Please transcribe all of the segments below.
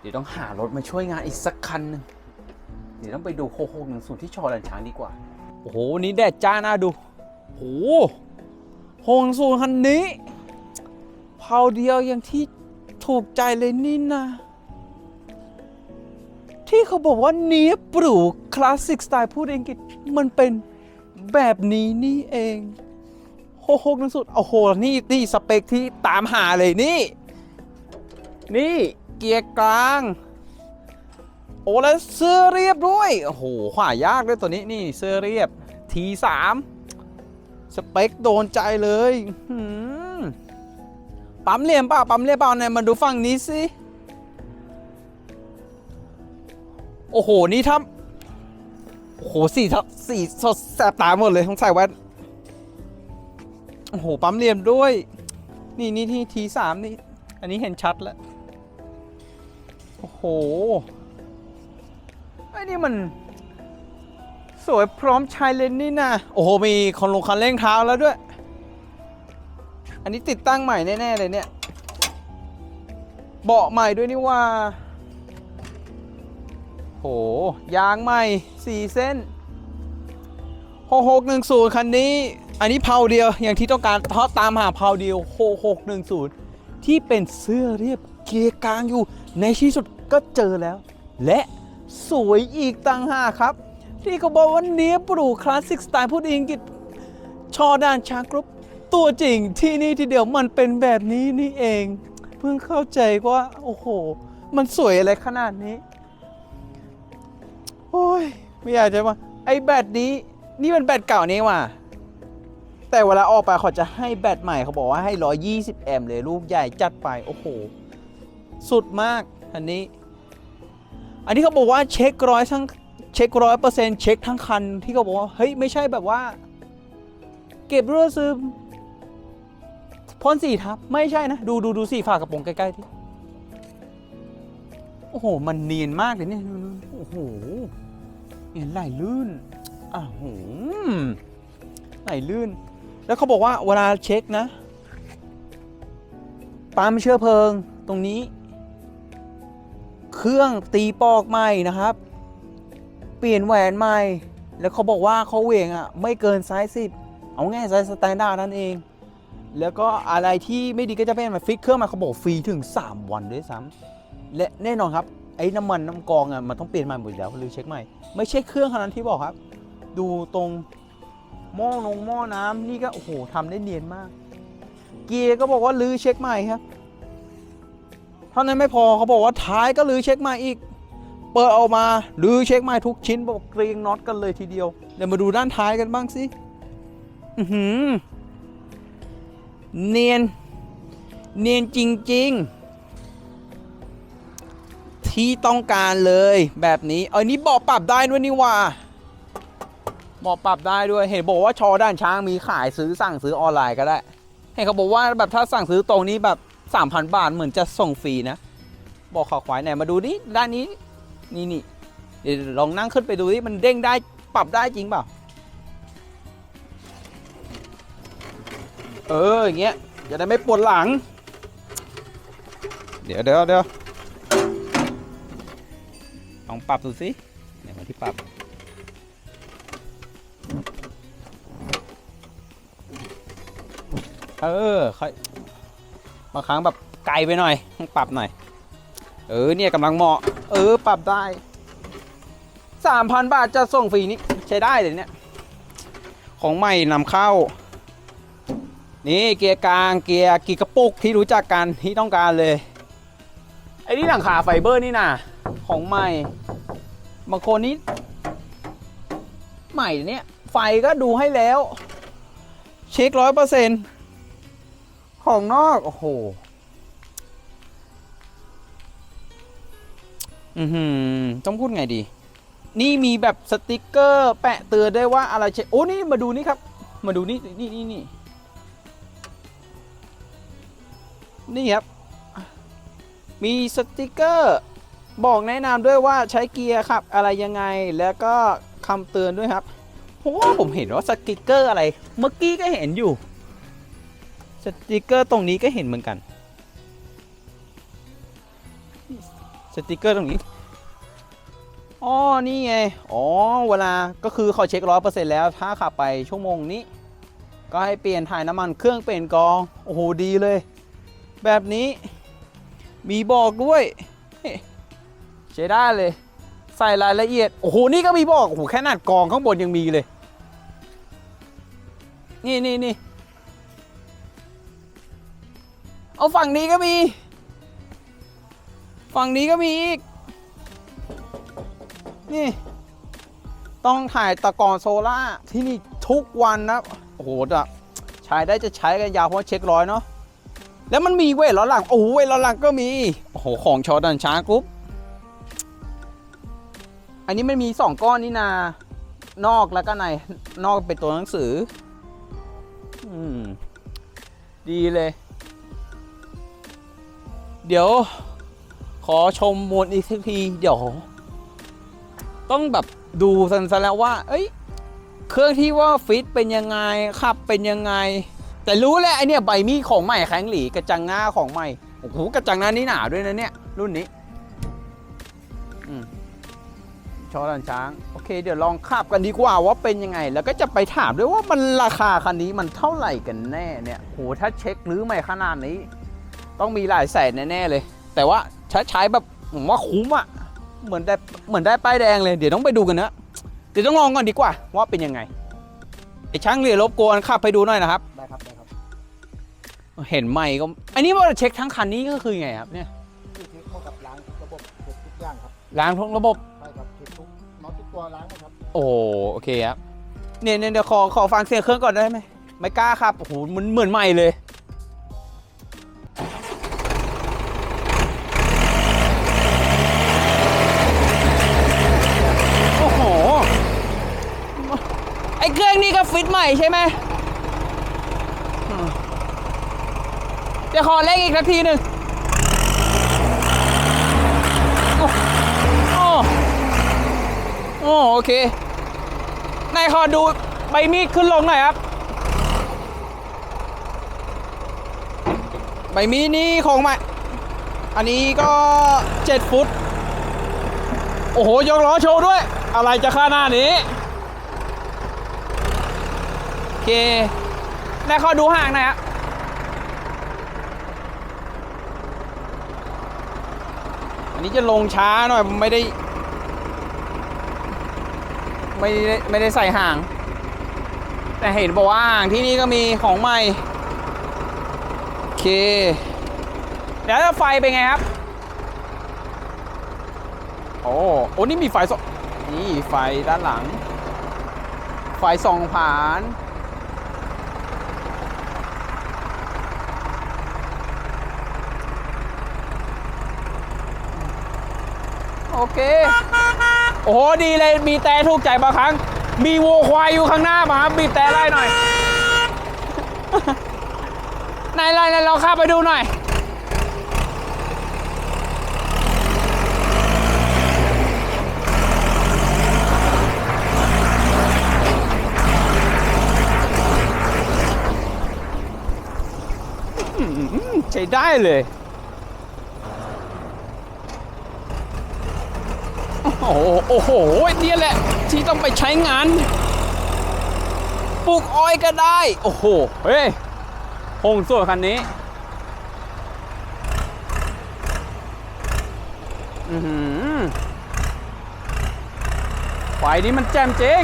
เดี๋ยวต้องหารถมาช่วยงานอีกสักคันหนึ่งเดี๋ยวต้องไปดูโคโคหนึ่งสูตรที่ชอลันช้างดีกว่า โอ้โห นี่แดดจ้าน่าดูโอ้โหโฮงสูตรคันนี้เผาเดียวอย่างที่ถูกใจเลยนี่นะ ที่เขาบอกว่าเนี้ยปลูกคลาสสิกสไตล์พูดอังกฤษมันเป็นแบบนี้นี่เองโฮโฮกนั่นสุดโอ้โหนี่นี่สเปคที่ตามหาเลยนี่ นี่ เกียร์กลาง โอ้แล้วเสื้อเรียบด้วย โอ้โหขวายากด้วยตัวนี้นี่เสื้อเรียบ T3 สเปคโดนใจเลยปั๊มเหลี่ยมเปล่าปั๊มเหลี่ยมเปล่าไหนมาดูฝั่งนี้สิ โอ้โห นี่ถ้าโอ้โหสีทับสีสดแสบตาหมดเลยต้องใส่แว่นโอ้โห ปั๊มเหลี่ยมด้วย นี่นี่ที่ทีสามนี่ อันนี้เห็นชัดแล้ว โอ้โหไอ้นี่มัน สวยพร้อมใช้เลนนี่นะโอ้โห มีคนลงคันเร่งเท้าแล้วด้วย อันนี้ติดตั้งใหม่แน่ ๆ เลยเนี่ย เบาะใหม่ด้วยนี่ว่า โห ยางใหม่ 4 เส้น 6610 คันนี้ อันนี้เพาเดียว อย่างที่ต้องการเพราะตามหาเพาเดียว 6610 ที่เป็นเสื้อเรียบ เกียร์กลางอยู่ ในที่สุดก็เจอแล้ว และสวยอีกต่างหากครับ ที่เขาบอกว่าเนี้ยปลูกคลาสสิกสไตล์พูดอังกฤษชอด้านชางกรุ๊ปตัวจริงที่นี่ที่เดียวมันเป็นแบบนี้นี่เอง เพิ่งเข้าใจว่า โอ้โห มันสวยอะไรขนาดนี้ โอ้ย ไม่อยากจะมาไอ้แบตนี้ นี่มันแบตเก่านี่ว่ะแต่เวลาออกไปเขาจะให้แบตใหม่เขาบอกว่าให้ 120 แอมป์เลยลูกใหญ่จัดไป โอ้โห สุดมากอันนี้ อันนี้เขาบอกว่าเช็คร้อยทั้งเช็คร้อยเปอร์เซ็นต์เช็คทั้งคันที่เขาบอกว่าเฮ้ยไม่ใช่แบบว่า เก็บรั่วซึมพ่นสีทับ ไม่ใช่นะ ดูดูดูสีฝากระโปรงใกล้ๆที่โอ้โห มันเนียนมากเลยเนี่ยโอ้โหเนียนไหลลื่นอ้าวโหไหลลื่น แล้วเขาบอกว่าเวลาเช็คนะปั๊มเชื้อเพลิงตรงนี้ เครื่องตีปอกใหม่นะครับ เปลี่ยนแหวนใหม่ แล้วเขาบอกว่าเขาเหวงอะไม่เกินไซส์สิบเอาง่ายไซส์สแตนดาร์ดนั่นเอง แล้วก็อะไรที่ไม่ดีก็จะเป็นมาฟิกเครื่องมาเขาบอกฟรีถึง 3 วันด้วยซ้ำและแน่นอนครับไอ้น้ำมันน้ำกรองอะมันต้องเปลี่ยนใหม่หมดแล้วหรือเช็คใหม่ ไม่ใช่เครื่องเท่านั้นที่บอกครับ ดูตรงหม้อนงหม้อน้ำนี่ก็โอ้โหทำได้เนียนมาก เกียร์ก็บอกว่าลือเช็คใหม่ครับ ท่านั้นไม่พอเขาบอกว่าท้ายก็ลือเช็คใหม่อีก เปิดออกมาลือเช็คใหม่ทุกชิ้นบอกเกรียงน็อตกันเลยทีเดียว เดี๋ยวมาดูด้านท้ายกันบ้างสิอื้อหือเนียน เนียนจริง ๆ ที่ต้องการเลยแบบนี้ เอ้ยนี่เบาะปรับได้ด้วยนี่ว่าเบาะปรับได้ด้วย เห็นบอกว่าชอด้านช้างมีขายซื้อสั่งซื้อออนไลน์ก็ได้ เห็นเขาบอกว่าแบบถ้าสั่งซื้อตรงนี้แบบ 3,000 บาทเหมือนจะส่งฟรีนะ บอกขอควายไหนมาดูนี่ด้านนี้นี่นี่เดี๋ยวลองนั่งขึ้นไปดูนี่มันเด้งได้ปรับได้จริงเปล่า เอออย่างเงี้ยจะได้ไม่ปวดหลัง เดี๋ยวเดี๋ยวเดี๋ยวลองปรับดูสิไหนมาที่ปรับเออค่อย บางครั้งแบบไกลไปหน่อยต้องปรับหน่อย เออเนี่ยกำลังเหมาะ เออปรับได้สามพันบาทจะส่งฟรีนี่ใช้ได้เลยเนี่ย ของใหม่นำเข้า นี่เกียร์กลางเกียร์กีกระปุกที่รู้จักกันที่ต้องการเลยไอ้นี่หลังคาไฟเบอร์นี่นะของใหม่บางคนนี้ใหม่เนี่ยไฟก็ดูให้แล้ว เช็คร้อยเปอร์เซ็นต์ ของนอก โอ้โห อือหือ ต้องพูดไงดี นี่มีแบบสติกเกอร์ แปะเตือนได้ว่าอะไรเช็คโอ้นี่มาดูนี่ครับ มาดูนี่นี่นี่นี่นี่ครับ มีสติกเกอร์ บอกแนะนำด้วยว่าใช้เกียร์ครับ อะไรยังไง แล้วก็คำเตือนด้วยครับ เพราะว่าผมเห็นว่าสติกเกอร์อะไร เมื่อกี้ก็เห็นอยู่ สติกเกอร์ตรงนี้ก็เห็นเหมือนกัน สติกเกอร์ตรงนี้อ๋อนี่ไง อ๋อ เวลา ก็คือเขาเช็คร้อยเปอร์เซ็นต์แล้ว ถ้าขับไปชั่วโมงนี้ ก็ให้เปลี่ยนถ่ายน้ำมันเครื่องเปลี่ยนกอง โอ้โห ดีเลย แบบนี้ มีบอกด้วยเฮ้ใช้ได้เลย ใส่รายละเอียด โอ้โห นี่ก็มีบอก โอ้โห แค่นาดกองข้างบนยังมีเลย นี่นี่นี่ เอาฝั่งนี้ก็มี ฝั่งนี้ก็มีอีก นี่ ต้องถ่ายตะกอนโซล่าที่นี่ทุกวันนะ โอ้โหจะใช้ได้จะใช้กันยาวเพราะเช็คร้อยเนาะ แล้วมันมีเวทล้อหลัง โอ้โหเวทล้อหลังก็มี โอ้โห ของชอดันช้างกรุ๊ป อันนี้มันมีสองก้อนนี่นา นอกแล้วก็ใน นอกเป็นตัวหนังสือ อืม ดีเลย เดี๋ยวขอชมมวลอีกสักทีเดี๋ยวต้องแบบดูสันสแล้วว่า เอ้ย เครื่องที่ว่าฟิตเป็นยังไงขับเป็นยังไง แต่รู้แหละไอเนี่ยใบมีดของใหม่แข็งหลีกระจังง่าของใหม่โอ้โหกระจังหน้านี่หนาด้วยนะเนี่ย รุ่นนี้อชอลันช้าง โอเค เดี๋ยวลองขับกันดีกว่าว่าเป็นยังไง แล้วก็จะไปถามด้วยว่ามันราคาคันนี้มันเท่าไหร่กันแน่เนี่ยโหถ้าเช็คหรือใหม่ขนาดนี้ ต้องมีหลายแสนแน่ๆเลย แต่ว่าใช้ใช้แบบผมว่าคุ้มอะเหมือนได้เหมือนได้ป้ายแดงเลยเดี๋ยวต้องไปดูกันนะเดี๋ยวต้องลองก่อนดีกว่า ว่าเป็นยังไงไอ้ช่างเรือรบกวนขับไปดูหน่อยนะครับได้ครับได้ครับ เห็นไม่ก็ อันนี้ว่าเช็คทั้งคันนี้ก็คือไงครับเนี่ยที่เช็คเข้ากับล้างทุกระบบเช็คทุกอย่างครับล้างทุกระบบใช่ครับเช็คทุกน็อตทุกตัวล้างหมดครับ โอ้โอเคครับเนี่ยเนี่ยเดี๋ยวขอขอฟังเสียงเครื่องก่อนได้ไหมไม่กล้าครับโอ้โหมันเหมือนใหม่เลย ม่ใช่ไหมเดี๋ยวขอเล่งอีกสักทีหนึ่งโอ้โอ้โอเคนายขอดูใบมีดขึ้นลงหน่อยครับ ใบมีดนี่ของใหม่อันนี้ก็7ฟุต โอ้โห ยกล้อโชว์ด้วย อะไรจะค่าหน้านี้ เคนายขอดูห่างหน่อยครับอันนี้จะลงช้าหน่อยไม่ได้ ไม่ได้ไม่ได้ใส่ห่าง แต่เห็นบอกว่าห่างที่นี่ก็มีของใหม่โอเคเดี๋ยวไฟเป็นไงครับ โอ้โอ้นี่มีไฟสองนี่ไฟด้านหลัง ไฟส่องผ่าน โอเค โอ้โหดีเลยมีแต่ถูกใจบางครั้ง มีวัวควายอยู่ข้างหน้ามาครับบีบแต่ไล่หน่อยไหนไล่ไหนเราข้าไปดูหน่อย ใช้ได้เลย อ้โหโอ้โหเนี่ยแหละ ที่ต้องไปใช้งานปลูกอ้อยก็ได้ โอ้โห เฮ้ยโคงส่วนคันนี้อือหือไฟนี้มันแจ่มจริง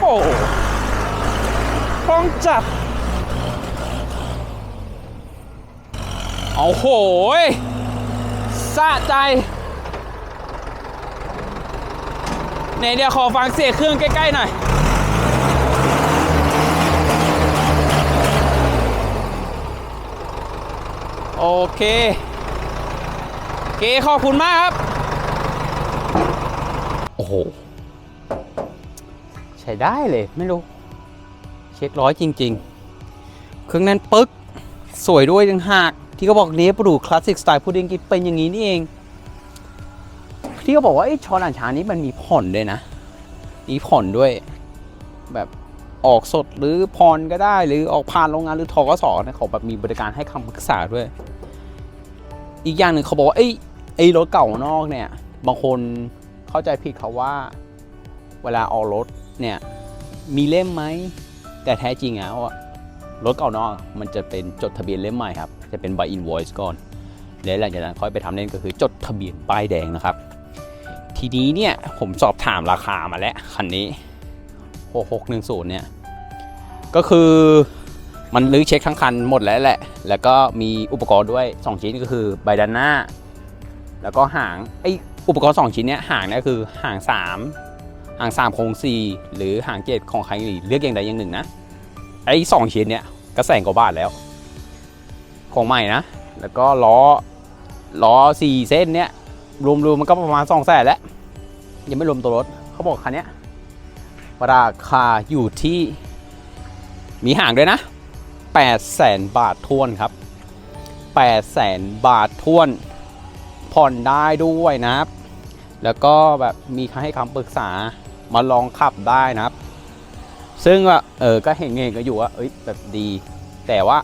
โอ้คล่องจัด โอ้โหยสะใจเนี่ยเดี๋ยวขอฟังเสียงเครื่องใกล้ ๆ หน่อยโอเคโอเคขอบคุณมากครับ โอ้โห ใช้ได้เลยไม่รู้ เช็คร้อยจริง ๆ เครื่องนั้นปึ๊ก สวยด้วยยังหาก ที่เขาบอกนี้ปรูคลาสสิกสไตล์พุดดิ้งกิเป็นอย่างนี้นี่เอง ที่เขาบอกว่าไอ้ชอนอ่านช้านี้มันมีผ่อนด้วยนะมีผ่อนด้วย แบบออกสดหรือผ่อนก็ได้ หรือออกผ่านโรงงานหรือทกสเนี่ยเขาแบบมีบริการให้คำปรึกษาด้วย อีกอย่างหนึ่งเขาบอกว่าไอ้ไอ้รถเก่านอกเนี่ยบางคนเข้าใจผิดเขาว่า เวลาออกรถเนี่ยมีเล่มไหมแต่แท้จริงแล้วรถเก่านอกมันจะเป็นจดทะเบียนเล่มใหม่ครับ จะเป็น by invoice ก่อนแล้วหลังจากนั้นค่อยไปทำเล่นก็คือจดทะเบียนป้ายแดงนะครับ ทีนี้เนี่ยผมสอบถามราคามาแล้วคันนี้ 6610 เนี่ย ก็คือมันลื้อเช็คทั้งคันหมดแล้วแหละ แล้วก็มีอุปกรณ์ด้วย 2 ชิ้นก็คือใบด้านหน้า แล้วก็หางไออุปกรณ์ 2 ชิ้นเนี้ยหางเนี่ยคือหาง 3 หาง 3 โครง4หรือหาง7ของใครเลือกอย่างใดอย่างหนึ่งนะไอ้สองชิ้นเนี้ยก็แสนกว่าบาทแล้ว ของใหม่นะ แล้วก็ล้อล้อสี่เส้นเนี้ยรวมๆมันก็ประมาณสองแสนแล้วยังไม่รวมตัวรถเขาบอกคันเนี้ยราคาอยู่ที่มีห่างด้วยนะ8แสนบาททวนครับ8แสนบาททวน ผ่อนได้ด้วยนะครับ แล้วก็แบบมีให้คำปรึกษามาลองขับได้นะครับ ซึ่งเออก็เห็นเงก็อยู่ว่าเอ้ยแบบดี แต่ว่า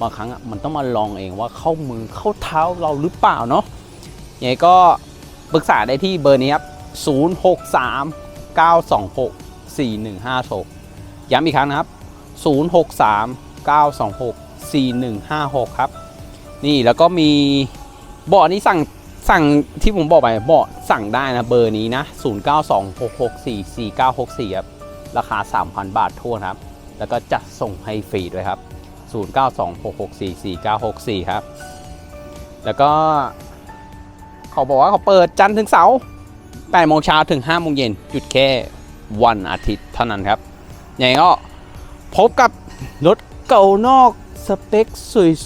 บางครั้งมันต้องมาลองเองว่าเข้ามือเข้าเท้าเราหรือเปล่าเนาะยังไงก็ปรึกษาได้ที่เบอร์นี้ครับ 063 926 4156 ย้ำอีกครั้งนะครับ 063 926 4156 ครับ นี่แล้วก็มีเบาะนี้สั่งสั่งที่ผมบอกไปเบาะสั่งได้นะ เบอร์นี้นะ 0926644964 ครับ ราคา 3,000 บาททั่วครับ แล้วก็จัดส่งให้ฟรีด้วยครับ 0926644964 ครับ แล้วก็เขาบอกว่าเขาเปิดจันทร์ถึงเสาร์8โมงเช้าถึง5โมงเย็นหยุดแค่วันอาทิตย์เท่านั้นครับอย่างนี้ก็พบกับรถเก่านอกสเปค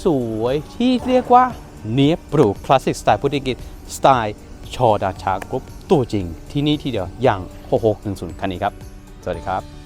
สวยๆ ที่เรียกว่าเนียบปรูคลาสสิกสไตล์พุทธิกิจสไตล์ชอดาชากรุ๊ปตัวจริงที่นี่ที่เดียวอย่าง 6610 คันนี้ครับ สวัสดีครับ